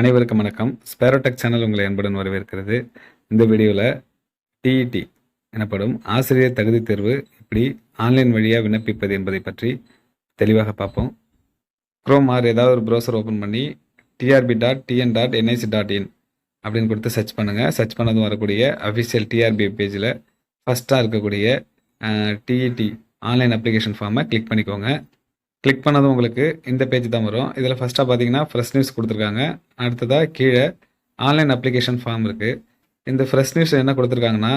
அனைவருக்கும் வணக்கம். ஸ்பேரோடெக் சேனல் உங்களை அன்புடன் வரவேற்கிறது. இந்த வீடியோவில் டிஇடி எனப்படும் ஆசிரியர் தகுதி தேர்வு இப்படி ஆன்லைன் வழியாக விண்ணப்பிப்பது என்பதை பற்றி தெளிவாக பார்ப்போம். க்ரோம் ஆர் ஏதாவது ஒரு ப்ரௌசர் ஓப்பன் பண்ணி TRB dot TN dot NIC dot in அப்படின்னு கொடுத்து சர்ச் பண்ணுங்கள் சர்ச் பண்ணதும் வரக்கூடிய அஃபிஷியல் டிஆர்பி பேஜில் ஃபஸ்ட்டாக இருக்கக்கூடிய டிஇடி ஆன்லைன் அப்ளிகேஷன் ஃபார்மை கிளிக் பண்ணிக்கோங்க. கிளிக் பண்ணதும் உங்களுக்கு இந்த பேஜ் தான் வரும். இதில் ஃபஸ்ட்டாக பார்த்தீங்கன்னா ஃப்ரெஷ் நியூஸ் கொடுத்துருக்காங்க. அடுத்ததாக கீழே ஆன்லைன் அப்ளிகேஷன் ஃபார்ம் இருக்குது இந்த ஃப்ரெஷ் நியூஸ் என்ன கொடுத்துருக்காங்கன்னா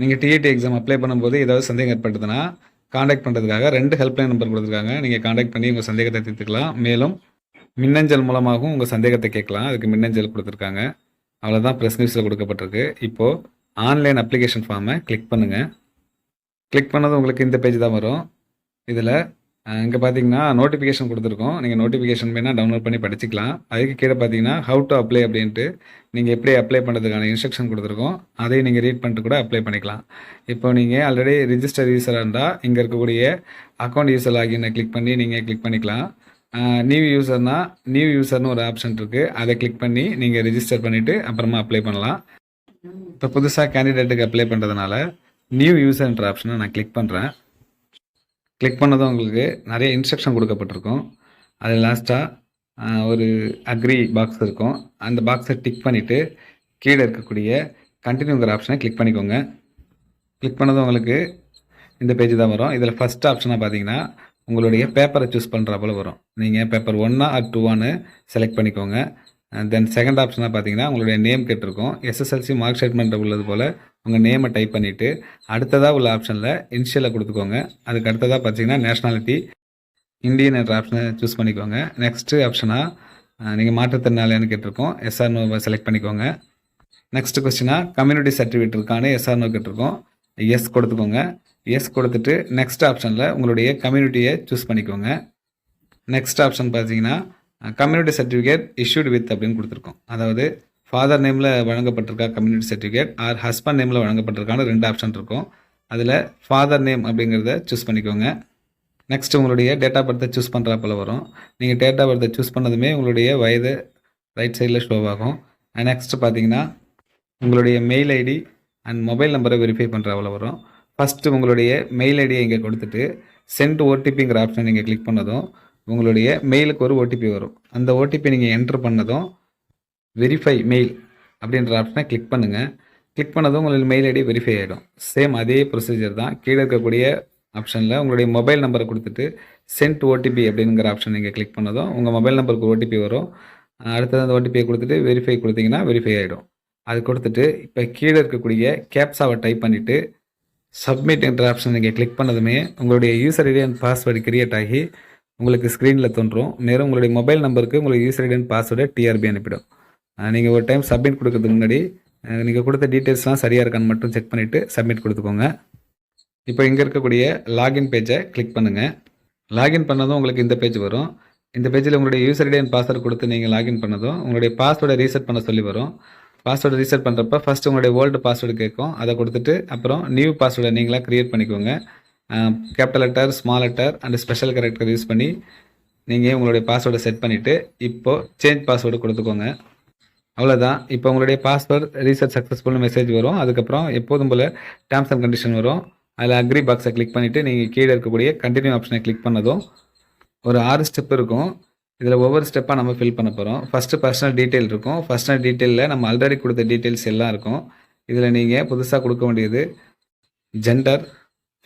நீங்கள் டிஇடி எக்ஸாம் அப்ளை பண்ணும்போது ஏதாவது சந்தேகம் ஏற்பட்டதுன்னா காண்டாக்ட் பண்ணுறதுக்காக ரெண்டு ஹெல்ப்லைன் நம்பர் கொடுத்துருக்காங்க. நீங்கள் காண்டாக்ட் பண்ணி உங்கள் சந்தேகத்தை தீர்த்துக்கலாம். மேலும் மின்னஞ்சல் மூலமாகவும் உங்கள் சந்தேகத்தை கேட்கலாம். அதுக்கு மின்னஞ்சல் கொடுத்துருக்காங்க. அவ்வளோதான் ப்ரெஸ் நியூஸில் கொடுக்கப்பட்டிருக்கு. இப்போது ஆன்லைன் அப்ளிகேஷன் ஃபார்மை கிளிக் பண்ணுங்கள் கிளிக் பண்ணது உங்களுக்கு இந்த பேஜ் தான் வரும். இதில் இங்கே பார்த்தீங்கன்னா நோட்டிஃபிகேஷன் கொடுத்துருக்கோம். நீங்கள் நோட்டிஃபிகேஷன் வேணால் டவுன்லோட் பண்ணி படிச்சிக்கலாம். அதுக்கு கீழே பார்த்தீங்கன்னா ஹவு டு அப்ளை அப்படின்ட்டு நீங்கள் எப்படி அப்ளை பண்ணுறதுக்கான இன்ஸ்ட்ரக்ஷன் கொடுத்துருக்கோம். அதையும் நீங்கள் ரீட் பண்ணிட்டு கூட அப்ளை பண்ணிக்கலாம். இப்போ நீங்கள் ஆல்ரெடி ரிஜிஸ்டர் யூஸராக இருந்தால் இங்கே இருக்கக்கூடிய அக்கௌண்ட் யூஸர் லாகினை கிளிக் பண்ணி நீங்கள் கிளிக் பண்ணிக்கலாம். நியூ யூசர்னால் நியூ யூசர்னு ஒரு ஆப்ஷன் இருக்குது அதை கிளிக் பண்ணி நீங்கள் ரிஜிஸ்டர் பண்ணிவிட்டு அப்புறமா அப்ளை பண்ணலாம். இப்போ புதுசாக கேண்டிடேட்டுக்கு அப்ளை பண்ணுறதுனால நியூ யூசர்ன்ற ஆப்ஷனை நான் கிளிக் பண்ணுறேன் கிளிக் பண்ணதும் உங்களுக்கு நிறைய இன்ஸ்ட்ரக்ஷன் கொடுக்கப்பட்டிருக்கும். அது லாஸ்ட்டாக ஒரு அக்ரி பாக்ஸ் இருக்கும். அந்த பாக்ஸை டிக் பண்ணிவிட்டு கீழே இருக்கக்கூடிய கண்டினியூங்கிற ஆப்ஷனை கிளிக் பண்ணிக்கோங்க. கிளிக் பண்ணதும் உங்களுக்கு இந்த பேஜ் தான் வரும். இதில் ஃபஸ்ட் ஆப்ஷனாக பார்த்தீங்கன்னா உங்களுடைய பேப்பரை சூஸ் பண்ணுற போல் வரும். நீங்கள் பேப்பர் ஒன்னா ஆர் டூவான்னு செலக்ட் பண்ணிக்கோங்க. தென் செகண்ட் ஆப்ஷனாக பார்த்தீங்கன்னா உங்களுடைய நேம் கேட்டிருக்கும். எஸ்எஸ்எல்சி மார்க் ஸ்டேட்மெண்ட் உள்ளது போல் உங்கள் நேமை டைப் பண்ணிவிட்டு அடுத்ததாக உள்ள ஆப்ஷனில் இனிஷியலை கொடுத்துக்கோங்க. அதுக்கு அடுத்ததாக பார்த்தீங்கன்னா நேஷ்னாலிட்டி இந்தியன் என்ற ஆப்ஷனை சூஸ் பண்ணிக்கோங்க. நெக்ஸ்ட்டு ஆப்ஷனாக நீங்கள் மாற்றுத்திறனாளியான்னு கேட்டிருக்கோம். எஸ்ஆர்னோவை செலக்ட் பண்ணிக்கோங்க. நெக்ஸ்ட் கொஸ்டினாக கம்யூனிட்டி சர்டிஃபிகேட் இருக்கான்னு எஸ்ஆர்னோ கேட்டிருக்கோம். எஸ் கொடுத்துக்கோங்க. எஸ் கொடுத்துட்டு நெக்ஸ்ட் ஆப்ஷனில் உங்களுடைய கம்யூனிட்டியை சூஸ் பண்ணிக்கோங்க. நெக்ஸ்ட் ஆப்ஷன் பார்த்தீங்கன்னா கம்யூனிட்டி சர்டிஃபிகேட் இஷ்யூடு வித் அப்படின்னு கொடுத்துருக்கோம். அதாவது ஃபாதர் நேமில் வழங்கப்பட்டிருக்கா கம்யூனிட்டி சர்டிஃபிகேட் ஆர் ஹஸ்பண்ட் நேமில் வழங்கப்பட்டிருக்கான ரெண்டு ஆப்ஷன் இருக்கும். அதில் ஃபாதர் நேம் அப்படிங்கிறத சூஸ் பண்ணிக்கோங்க. நெக்ஸ்ட் உங்களுடைய டேட் ஆஃப் பர்த்தை சூஸ் பண்ணுறாப்பில் வரும். நீங்கள் டேட் ஆஃப் பர்த்தை சூஸ் பண்ணதுமே உங்களுடைய வயது ரைட் சைடில் ஷோ ஆகும். நெக்ஸ்ட் பார்த்தீங்கன்னா உங்களுடைய மெயில் ஐடி அண்ட் மொபைல் நம்பரை வெரிஃபை பண்ணுறாவில் வரும். ஃபஸ்ட்டு உங்களுடைய மெயில் ஐடியை இங்கே கொடுத்துட்டு சென்ட் ஓடிபிங்கிற ஆப்ஷன் நீங்கள் கிளிக் பண்ணதும் உங்களுடைய மெயிலுக்கு ஒரு ஓடிபி வரும். அந்த ஓடிபி நீங்கள் என்ட்ரு பண்ணதும் வெரிஃபை மெயில் அப்படின்ற ஆப்ஷனை கிளிக் பண்ணுங்கள் கிளிக் பண்ணதும் உங்களுக்கு மெயில் ஐடி வெரிஃபை ஆகிடும் சேம் அதே ப்ரொசீஜர் தான். கீழே இருக்கக்கூடிய ஆப்ஷனில் உங்களுடைய மொபைல் நம்பரை கொடுத்துட்டு சென்ட் ஓடிபி அப்படிங்கிற ஆப்ஷன் நீங்கள் கிளிக் பண்ணதும் உங்கள் மொபைல் நம்பருக்கு ஓடிபி வரும். அடுத்தது அந்த ஓடிபியை கொடுத்துட்டு வெரிஃபை கொடுத்தீங்கன்னா வெரிஃபை ஆகிடும் அது கொடுத்துட்டு இப்போ கீழே இருக்கக்கூடிய கேப்ஸாவை டைப் பண்ணிவிட்டு சப்மிட் என்ற ஆப்ஷன் நீங்கள் கிளிக் பண்ணதுமே உங்களுடைய user ID and password create ஆகி உங்களுக்கு ஸ்க்ரீனில் தோன்றும். நேரம் உங்களுடைய மொபைல் நம்பருக்கு உங்களுக்கு யூசர் ஐடி அண்ட் பாஸ்வேர்டை டிஆர்பி அனுப்பிடும். நீங்கள் ஒரு டைம் சப்மிட் கொடுக்கறதுக்கு முன்னாடி நீங்கள் கொடுத்த டீட்டெயில்ஸ்லாம் சரியாக இருக்கான்னு மட்டும் செக் பண்ணிவிட்டு சப்மிட் கொடுத்துக்கோங்க. இப்போ இங்கே இருக்கக்கூடிய லாகின் பேஜை கிளிக் பண்ணுங்கள் லாகின் பண்ணதும் உங்களுக்கு இந்த பேஜ் வரும். இந்த பேஜில் உங்களுடைய யூசர் ஐடி அண்ட் பாஸ்வேர்டு கொடுத்து நீங்கள் லாகின் பண்ணதும் உங்களுடைய பாஸ்வேர்டை ரீசெட் பண்ண சொல்லி வரும். பாஸ்வேர்டு ரீசெட் பண்ணுறப்ப ஃபஸ்ட்டு உங்களுடைய ஓல்டு பாஸ்வேர்டு கேட்கும். அதை கொடுத்துட்டு அப்புறம் நியூ பாஸ்வேர்டை நீங்களாக க்ரியேட் பண்ணிக்கோங்க. Capital letter small letter and special character use பண்ணி நீங்கள் உங்களுடைய பாஸ்வேர்டை செட் பண்ணிவிட்டு இப்போது சேஞ்ச் பாஸ்வேர்டு கொடுத்துக்கோங்க. அவ்வளோதான் இப்போ உங்களுடைய பாஸ்வேர்ட் ரீசெட் சக்ஸஸ்ஃபுல்னு மெசேஜ் வரும். அதுக்கப்புறம் எப்போதும் போல் டேர்ம்ஸ் அண்ட் கண்டிஷன் வரும். அதில் அக்ரி பாக்ஸை கிளிக் பண்ணிவிட்டு நீங்கள் கீழே இருக்கக்கூடிய கண்டினியூ ஆப்ஷனை கிளிக் பண்ணதும் ஒரு ஆறு ஸ்டெப் இருக்கும். இதில் ஒவ்வொரு ஸ்டெப்பாக நம்ம ஃபில் பண்ண போகிறோம் ஃபஸ்ட்டு பர்சனல் டீட்டெயில் இருக்கும். பர்சனல் டீட்டெயிலில் நம்ம ஆல்ரெடி கொடுத்த டீட்டெயில்ஸ் எல்லாம் இருக்கும். இதில் நீங்கள் புதுசாக கொடுக்க வேண்டியது ஜெண்டர்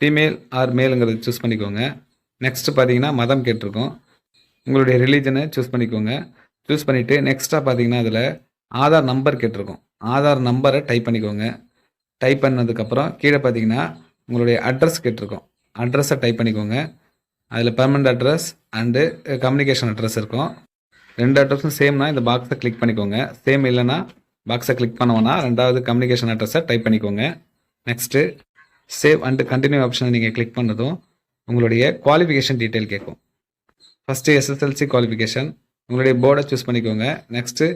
ஃபீமேல் ஆர் மேலுங்கிறத சூஸ் பண்ணிக்கோங்க. நெக்ஸ்ட்டு பார்த்தீங்கன்னா மதம் கேட்டிருக்கோம். உங்களுடைய ரிலீஜனை சூஸ் பண்ணிக்கோங்க. சூஸ் பண்ணிவிட்டு நெக்ஸ்ட்டாக பார்த்தீங்கன்னா அதில் ஆதார் நம்பர் கேட்டிருக்கோம். ஆதார் நம்பரை டைப் பண்ணிக்கோங்க. டைப் பண்ணதுக்கப்புறம் கீழே பார்த்தீங்கன்னா உங்களுடைய அட்ரஸ் கேட்டிருக்கோம். அட்ரஸை டைப் பண்ணிக்கோங்க. அதில் permanent address and communication address இருக்கும். ரெண்டு அட்ரஸும் சேம்னா இந்த பாக்ஸை கிளிக் பண்ணிக்கோங்க. சேம் இல்லைன்னா பாக்ஸை கிளிக் பண்ணுவோன்னா ரெண்டாவது கம்யூனிகேஷன் அட்ரஸை டைப் பண்ணிக்கோங்க. நெக்ஸ்ட்டு சேவ் அண்டு கண்டினியூ ஆப்ஷனை நீங்கள் கிளிக் பண்ணதும் உங்களுடைய குவாலிஃபிகேஷன் டீட்டெயில் கேட்கும். ஃபஸ்ட்டு எஸ்எஸ்எல்சி குவாலிஃபிகேஷன் உங்களுடைய போர்டை சூஸ் பண்ணிக்கோங்க. Next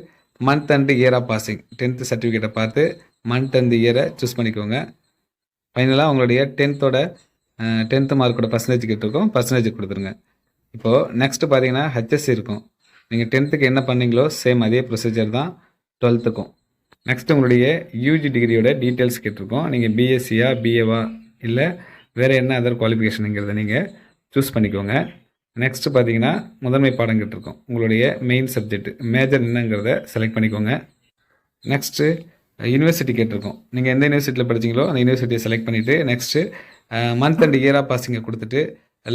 month and year of passing tenth சர்டிஃபிகேட்டை பார்த்து மந்த் அண்ட் இயரை சூஸ் பண்ணிக்கோங்க. ஃபைனலாக உங்களுடைய டென்த்தோட டென்த்து மார்க்கோட பர்சன்டேஜ் கேட்டிருக்கோம் பர்சன்டேஜ் கொடுத்துருங்க. இப்போது நெக்ஸ்ட்டு பார்த்தீங்கன்னா ஹெச்எஸ்சி இருக்கும். நீங்கள் டென்த்துக்கு என்ன பண்ணீங்களோ சேம் அதே ப்ரொசீஜர் தான் டுவெல்த்துக்கும் நெக்ஸ்ட் உங்களுடைய யூஜி டிகிரியோட டீட்டெயில்ஸ் கேட்டிருக்கோம் நீங்கள் பிஎஸ்சியா பிஏவா இல்லை வேறு என்ன அதர் குவாலிஃபிகேஷனுங்கிறத நீங்கள் சூஸ் பண்ணிக்கோங்க. நெக்ஸ்ட்டு பார்த்தீங்கன்னா முதன்மை பாடம் கேட்டிருக்கோம் உங்களுடைய மெயின் சப்ஜெக்ட் மேஜர் என்னங்கிறத செலக்ட் பண்ணிக்கோங்க. நெக்ஸ்ட்டு யூனிவர்சிட்டி கேட்டிருக்கோம். நீங்கள் எந்த யூனிவர்சிட்டியில் படிச்சீங்களோ அந்த யூனிவர்சிட்டியை செலக்ட் பண்ணிவிட்டு next month and year of பாசிங்கை கொடுத்துட்டு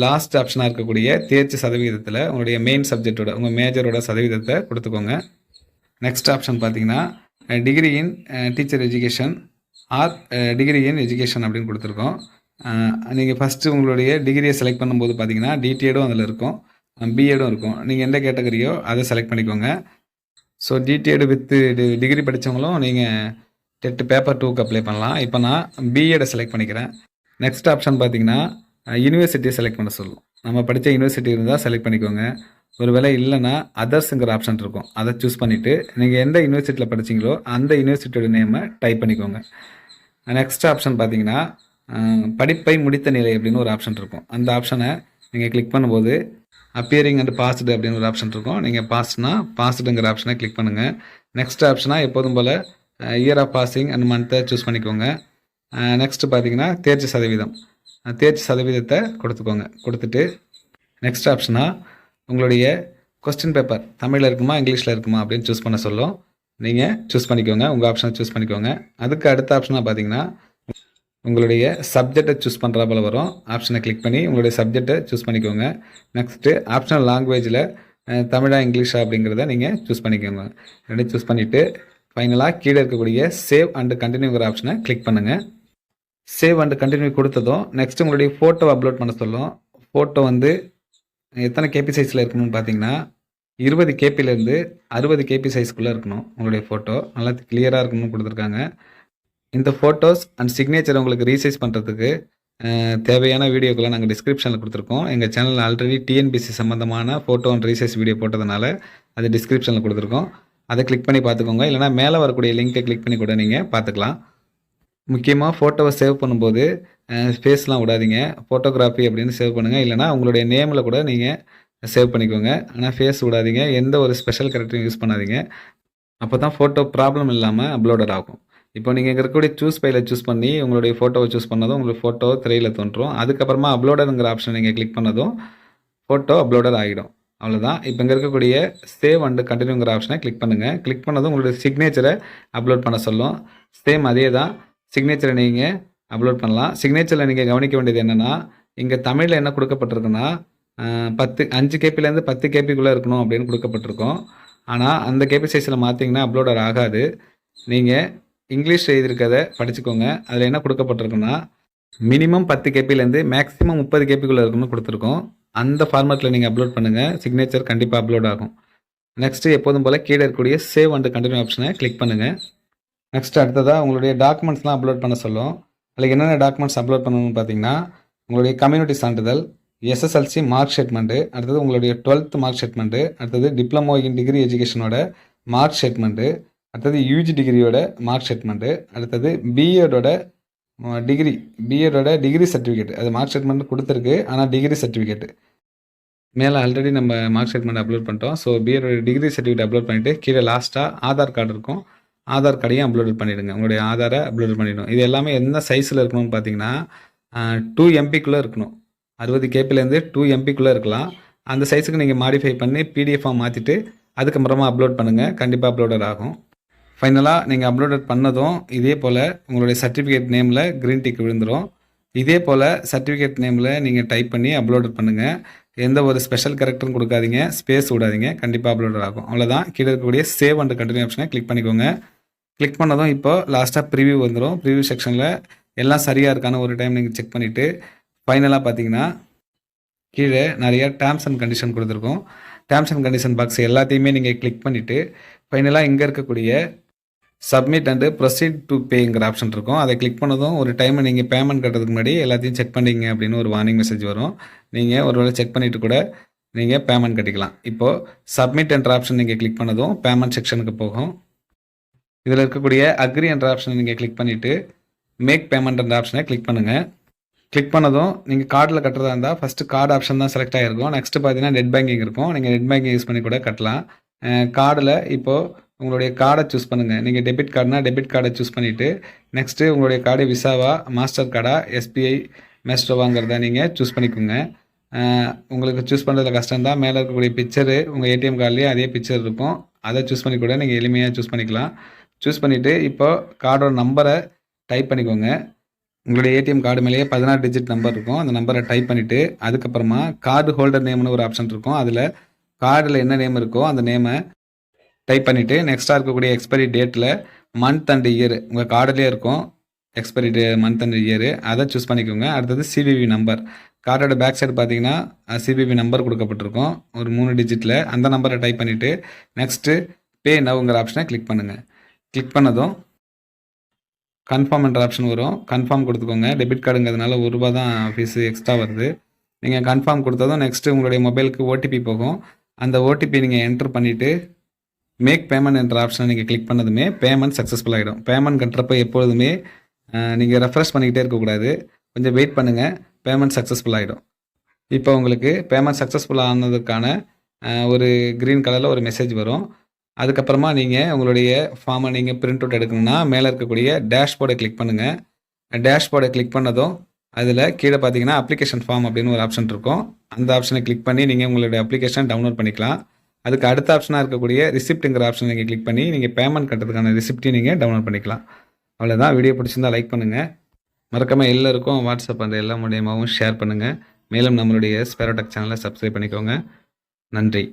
லாஸ்ட் ஆப்ஷனாக இருக்கக்கூடிய தேர்ச்சி சதவீதத்தில் உங்களுடைய மெயின் சப்ஜெக்டோட உங்கள் மேஜரோட சதவீதத்தை கொடுத்துக்கோங்க. நெக்ஸ்ட் ஆப்ஷன் பார்த்தீங்கன்னா degree in teacher education or degree in education அப்படின்னு கொடுத்துருக்கோம். நீங்கள் ஃபஸ்ட்டு உங்களுடைய டிகிரியை செலக்ட் பண்ணும்போது பார்த்தீங்கன்னா டிடிஎடும் அதில் இருக்கும். பிஎடும் இருக்கும். நீங்கள் எந்த கேட்டகரியோ அதை செலக்ட் பண்ணிக்கோங்க. ஸோ டிடிஎடு வித்து டிகிரி படித்தவங்களும் நீங்கள் டெட்டு பேப்பர் டூக்கு அப்ளை பண்ணலாம். இப்போ நான் பிஎடை செலக்ட் பண்ணிக்கிறேன். நெக்ஸ்ட் ஆப்ஷன் பார்த்தீங்கன்னா யூனிவர்சிட்டியை செலக்ட் பண்ண சொல்லும். நம்ம படித்த யூனிவர்சிட்டி இருந்தால் செலக்ட் பண்ணிக்கோங்க. ஒரு வேளை இல்லைன்னா அதர்ஸுங்கிற ஆப்ஷன் இருக்கும். அதை சூஸ் பண்ணிவிட்டு நீங்கள் எந்த யூனிவர்சிட்டியில் படிச்சீங்களோ அந்த யூனிவர்சிட்டியோட நேமை டைப் பண்ணிக்கோங்க. நெக்ஸ்ட் ஆப்ஷன் பார்த்தீங்கன்னா படிப்பை முடித்த நிலை அப்படின்னு ஒரு ஆப்ஷன் இருக்கும். அந்த ஆப்ஷனை நீங்கள் கிளிக் பண்ணும்போது அப்பியரிங் அண்ட் பாஸ்டு அப்படின்னு ஒரு ஆப்ஷன் இருக்கும். நீங்கள் பாஸ்ட்னா பாஸ்டுங்கிற ஆப்ஷனை கிளிக் பண்ணுங்கள் நெக்ஸ்ட் ஆப்ஷனாக எப்போதும் போல் இயர் ஆஃப் பாசிங் அண்ட் மந்த்தை சூஸ் பண்ணிக்கோங்க. நெக்ஸ்ட் பார்த்தீங்கன்னா தேர்ச்சி சதவீதம். தேர்ச்சி சதவீதத்தை கொடுத்துக்கோங்க. கொடுத்துட்டு நெக்ஸ்ட் ஆப்ஷனாக உங்களுடைய கொஸ்டின் பேப்பர் தமிழில் இருக்குமா இங்கிலீஷில் இருக்குமா அப்படின்னு சூஸ் பண்ண சொல்லும். நீங்கள் சூஸ் பண்ணிக்கோங்க. உங்கள் ஆப்ஷனை சூஸ் பண்ணிக்கோங்க. அதுக்கு அடுத்த ஆப்ஷனாக பார்த்தீங்கன்னா உங்களுடைய சப்ஜெக்டை சூஸ் பண்ணுற போல வரும். ஆப்ஷனை கிளிக் பண்ணி உங்களுடைய சப்ஜெக்டை சூஸ் பண்ணிக்கோங்க. நெக்ஸ்ட்டு ஆப்ஷனல் லாங்குவேஜில் தமிழா இங்கிலீஷா அப்படிங்கிறத நீங்கள் சூஸ் பண்ணிக்கோங்க. ரெண்டு சூஸ் பண்ணிவிட்டு ஃபைனலாக கீழே இருக்கக்கூடிய சேவ் அண்டு கண்டினியூங்கிற ஆப்ஷனை கிளிக் பண்ணுங்கள் சேவ் அண்டு கண்டினியூ கொடுத்ததும் நெக்ஸ்ட் உங்களுடைய ஃபோட்டோ அப்லோட் பண்ண சொல்லும். ஃபோட்டோ வந்து எத்தனை கேபி சைஸில் இருக்கணும்னு பார்த்தீங்கன்னா இருபது கேபிலேருந்து அறுபது கேபி சைஸ்க்குள்ளே இருக்கணும் உங்களுடைய ஃபோட்டோ நல்லா கிளியராக இருக்கணும்னு கொடுத்துருக்காங்க. இந்த ஃபோட்டோஸ் அண்ட் சிக்னேச்சர் உங்களுக்கு ரீசைஸ் பண்ணுறதுக்கு தேவையான வீடியோக்களை நாங்கள் டிஸ்கிரிப்ஷனில் கொடுத்துருக்கோம். எங்கள் சேனலில் ஆல்ரெடி டிஎன்பிசி சம்மந்தமான ஃபோட்டோ அண்ட் ரீசைஸ் வீடியோ போட்டதுனால அது டிஸ்கிரிப்ஷனில் கொடுத்துருக்கோம். அதை கிளிக் பண்ணி பார்த்துக்கோங்க. இல்லைனா மேலே வரக்கூடிய லிங்க்கை கிளிக் பண்ணி கூட நீங்கள் பார்த்துக்கலாம். முக்கியமாக ஃபோட்டோவை சேவ் பண்ணும்போது ஸ்பேஸ்லாம் விடாதீங்க. ஃபோட்டோகிராஃபி அப்படின்னு சேவ் பண்ணுங்கள் இல்லைனா உங்களுடைய நேமில் கூட நீங்கள் சேவ் பண்ணிக்கோங்க. ஆனால் ஃபேஸ் விடாதீங்க. எந்த ஒரு ஸ்பெஷல் கேரக்டரும் யூஸ் பண்ணாதீங்க. அப்போ தான் ஃபோட்டோ ப்ராப்ளம் இல்லாமல் அப்லோடட் ஆகும். இப்போ நீங்கள் இங்கே இருக்கக்கூடிய சூஸ் ஃபைலை சூஸ் பண்ணி உங்களுடைய ஃபோட்டோவை சூஸ் பண்ணதும் உங்களுக்கு ஃபோட்டோ திரையில் தோன்றும். அதுக்கப்புறமா அப்லோடருங்கிற ஆப்ஷன் நீங்கள் கிளிக் பண்ணதும் ஃபோட்டோ அப்லோடர் ஆகிடும் அவ்வளோதான் இப்போ இங்கே இருக்கக்கூடிய சேவ் அண்டு கண்டினியூங்கிற ஆப்ஷனை கிளிக் பண்ணுங்கள் கிளிக் பண்ணதும் உங்களுடைய சிக்னேச்சரை அப்லோட் பண்ண சொல்லும். சேம் அதே தான் சிக்னேச்சரை நீங்கள் அப்லோட் பண்ணலாம். சிக்னேச்சரில் நீங்கள் கவனிக்க வேண்டியது என்னென்னா இங்கே தமிழில் என்ன கொடுக்கப்பட்டிருக்குன்னா பத்து அஞ்சு கேபிலேருந்து பத்து கேபிக்குள்ளே இருக்கணும் அப்படின்னு கொடுக்கப்பட்டிருக்கோம். ஆனால் அந்த கேபி சைஸில் மாற்றிங்கன்னா அப்லோடர் ஆகாது. நீங்கள் இங்கிலீஷ் எழுதியிருக்கதை படிச்சுக்கோங்க. அதில் என்ன கொடுக்கப்பட்டிருக்குன்னா மினிமம் பத்து கேபிலேருந்து மேக்ஸிமம் முப்பது கேபிக்குள்ளே இருக்கும்னு கொடுத்துருக்கோம். அந்த ஃபார்மேட்டில் நீங்கள் அப்லோட் பண்ணுங்கள் சிக்னேச்சர் கண்டிப்பாக அப்லோட் ஆகும். நெக்ஸ்ட்டு எப்போதும் போல் கீழே இருக்கக்கூடிய சேவ் அண்டு கண்டினியூ ஆப்ஷனை கிளிக் பண்ணுங்கள் நெக்ஸ்ட் அடுத்ததாக உங்களுடைய டாக்குமெண்ட்ஸ்லாம் அப்லோட் பண்ண சொல்லும். அதில் என்னென்ன டாக்குமெண்ட்ஸ் அப்லோட் பண்ணணும்னு பார்த்தீங்கன்னா உங்களுடைய கம்யூனிட்டி சான்றிதழ் எஸ்எஸ்எல்சி மார்க் ஸ்டேட்மெண்ட்டு அடுத்தது உங்களுடைய டுவெல்த் மார்க் ஸ்டேட்மெண்ட்டு அடுத்தது டிப்ளமோ இன் டிகிரி எஜுகேஷனோட மார்க் ஸ்டேட்மெண்ட்டு அடுத்தது யூஜி டிகிரியோட மார்க் ஸ்டேட்மெண்ட்டு அடுத்தது பிஎடோட டிகிரி பிஎடோட டிகிரி சர்டிஃபிகேட் அது மார்க் ஸ்டேட்மெண்ட் கொடுத்துருக்கு ஆனால் டிகிரி சர்டிஃபிகேட் மேலே ஆல்ரெடி நம்ம மார்க் ஸ்டேட்மெண்ட் அப்லோட் பண்ணிட்டோம். ஸோ பிஎடோட டிகிரி சர்டிஃபிகேட் அப்லோட் பண்ணிவிட்டு கீழே லாஸ்ட்டாக ஆதார் கார்டு இருக்கும். ஆதார் கார்டையும் அப்லோட் பண்ணிவிடுங்க உங்களுடைய ஆதாரை அப்லோட் பண்ணிவிடும் இது எல்லாமே என்ன சைஸில் இருக்கணும்னு பார்த்தீங்கன்னா டூ எம்பிக்குள்ளே இருக்கணும். அறுபது கேபிலேருந்து டூ எம்பிக்குள்ளே இருக்கலாம். அந்த சைஸுக்கு நீங்கள் மாடிஃபை பண்ணி பிடிஎஃபாக மாற்றிட்டு அதுக்கப்புறமா அப்லோட் பண்ணுங்கள் கண்டிப்பாக அப்லோடர் ஆகும். ஃபைனலாக நீங்கள் அப்லோடட் பண்ணதும் இதே போல் உங்களுடைய சர்டிஃபிகேட் நேமில் க்ரீன் டிக் விழுந்துடும் இதே போல் சர்டிஃபிகேட் நேமில் நீங்கள் டைப் பண்ணி அப்லோடட் பண்ணுங்கள் எந்த ஒரு ஸ்பெஷல் கேரக்டரும் கொடுக்காதீங்க. ஸ்பேஸ் விடாதீங்க. கண்டிப்பாக அப்லோடட் ஆகும். அவ்வளோதான் கீழே இருக்கக்கூடிய சேவ் அண்ட் கண்டினியூ ஆப்ஷனை கிளிக் பண்ணிக்கோங்க. கிளிக் பண்ணதும் இப்போ லாஸ்ட்டாக ப்ரிவியூ வந்துடும் ப்ரிவியூ செக்ஷனில் எல்லாம் சரியாக இருக்கான்னு ஒரு டைம் நீங்கள் செக் பண்ணிவிட்டு ஃபைனலாக பார்த்தீங்கன்னா கீழே நிறைய டேர்ம்ஸ் அண்ட் கண்டிஷன் கொடுத்துருக்கோம். டேர்ம்ஸ் அண்ட் கண்டிஷன் பாக்ஸ் எல்லாத்தையுமே நீங்கள் கிளிக் பண்ணிவிட்டு ஃபைனலாக இங்கே இருக்கக்கூடிய சப்மிட் அண்டு ப்ரொசீட் டு பேங்கிற ஆப்ஷன் இருக்கும். அதை கிளிக் பண்ணதும் ஒரு டைம் நீங்கள் பேமெண்ட் கட்டுறதுக்கு முன்னாடி எல்லாத்தையும் செக் பண்ணிங்க அப்படின்னு ஒரு வார்னிங் மெசேஜ் வரும். நீங்கள் ஒரு வேளை செக் பண்ணிவிட்டு கூட நீங்கள் பேமெண்ட் கட்டிக்கலாம். இப்போது சப்மிட் என்ற ஆப்ஷன் நீங்கள் கிளிக் பண்ணதும் பேமெண்ட் செக்ஷனுக்கு போகும். இதில் இருக்கக்கூடிய அக்ரி என்ற ஆப்ஷனை நீங்கள் கிளிக் பண்ணிவிட்டு மேக் பேமெண்ட் என்ற ஆப்ஷனை கிளிக் பண்ணுங்கள் கிளிக் பண்ணதும் நீங்கள் கார்டில் கட்டுறதா இருந்தால் ஃபஸ்ட்டு கார்டு ஆப்ஷன் தான் செலக்ட் ஆகிருக்கும் நெக்ஸ்ட்டு பார்த்தீங்கன்னா நெட் பேங்கிங் இருக்கும். நீங்கள் நெட் பேங்கிங் யூஸ் பண்ணி கூட கட்டலாம். கார்டில் இப்போது உங்களுடைய கார்டை சூஸ் பண்ணுங்கள் நீங்கள் டெபிட் கார்டுனா டெபிட் கார்டை சூஸ் பண்ணிவிட்டு நெக்ஸ்ட்டு உங்களுடைய கார்டு விசாவா மாஸ்டர் கார்டா எஸ்பிஐ மேஸ்ட்ரோவாங்கிறத நீங்கள் சூஸ் பண்ணிக்கோங்க. உங்களுக்கு சூஸ் பண்ணுறதுல கஷ்டம் தான். மேலே இருக்கக்கூடிய பிக்சரு உங்கள் ஏடிஎம் கார்டுலேயே அதே பிக்சர் இருக்கும். அதை சூஸ் பண்ணி கூட நீங்கள் எளிமையாக சூஸ் பண்ணிக்கலாம். சூஸ் பண்ணிவிட்டு இப்போது கார்டோட நம்பரை டைப் பண்ணிக்கோங்க. உங்களுடைய ஏடிஎம் கார்டு மேலேயே பதினாறு டிஜிட் நம்பர் இருக்கும். அந்த நம்பரை டைப் பண்ணிவிட்டு அதுக்கப்புறமா கார்டு ஹோல்டர் நேம்னு ஒரு ஆப்ஷன் இருக்கும். அதில் கார்டில் என்ன நேம் இருக்கோ அந்த நேமை டைப் பண்ணிவிட்டு நெக்ஸ்ட்டாக இருக்கக்கூடிய எக்ஸ்பைரி டேட்டில் மந்த் அண்ட் இயர் உங்கள் கார்டுலேயே இருக்கும். Expiry day month and year அதை சூஸ் பண்ணிக்கோங்க. அடுத்தது சிபிவி நம்பர் கார்டோட பேக் சைடு பார்த்தீங்கன்னா சிபிபி நம்பர் கொடுக்கப்பட்டிருக்கும். ஒரு மூணு டிஜிட்டில் அந்த நம்பரை டைப் பண்ணிவிட்டு நெக்ஸ்ட்டு பே நவுங்கிற ஆப்ஷனை கிளிக் பண்ணுங்கள் கிளிக் பண்ணதும் கன்ஃபார்ம் என்ற ஆப்ஷன் வரும். கன்ஃபார்ம் கொடுத்துக்கோங்க. டெபிட் கார்டுங்கிறதுனால ஒரு ரூபா தான் ஃபீஸு எக்ஸ்ட்ரா வருது. நீங்கள் கன்ஃபார்ம் கொடுத்ததும் நெக்ஸ்ட்டு உங்களுடைய மொபைலுக்கு ஓடிபி போகும். அந்த ஓடிபி நீங்கள் என்ட்ரு பண்ணிவிட்டு மேக் பேமெண்ட் என்ற ஆப்ஷனை நீங்கள் கிளிக் பண்ணதுமே பேமெண்ட் சக்ஸஸ்ஃபுல் ஆகிடும் பேமெண்ட் கட்டுறப்ப எப்பொழுதுமே நீங்கள் ரெஃப்ரெஷ் பண்ணிக்கிட்டே இருக்கக்கூடாது. கொஞ்சம் வெயிட் பண்ணுங்கள் பேமெண்ட் சக்ஸஸ்ஃபுல் ஆகிடும் இப்போ உங்களுக்கு பேமெண்ட் சக்ஸஸ்ஃபுல் ஆனதுக்கான ஒரு க்ரீன் கலரில் ஒரு மெசேஜ் வரும். அதுக்கப்புறமா நீங்கள் உங்களுடைய ஃபார்மை நீங்கள் பிரிண்ட் அவுட் எடுக்கணும்னா மேலே இருக்கக்கூடிய டேஷ்போர்டை கிளிக் பண்ணுங்கள் டேஷ்போர்டை கிளிக் பண்ணதும் அதில் கீழே பார்த்தீங்கன்னா அப்ளிகேஷன் ஃபார்ம் அப்படின்னு ஒரு ஆப்ஷன் இருக்கும். அந்த ஆப்ஷனை கிளிக் பண்ணி நீங்கள் உங்களுடைய அப்ளிகேஷன் டவுன்லோட் பண்ணிக்கலாம். அதுக்கு அடுத்த ஆப்ஷனாக இருக்கக்கூடிய ரிசிப்ட்டுங்கிற ஆப்ஷன் நீங்கள் கிளிக் பண்ணி நீங்கள் பேமெண்ட் கட்டுறதுக்கான ரிசிப்ட்டையும் நீங்கள் டவுன்லோட் பண்ணிக்கலாம். அவ்வளோதான் வீடியோ பிடிச்சிருந்தா லைக் பண்ணுங்கள் மறக்காமல் எல்லாருக்கும் வாட்ஸ்அப் அந்த எல்லா மூலியமாகவும் ஷேர் பண்ணுங்கள் மேலும் நம்மளுடைய ஸ்பெரோடெக் சேனலை சப்ஸ்கிரைப் பண்ணிக்கோங்க. நன்றி.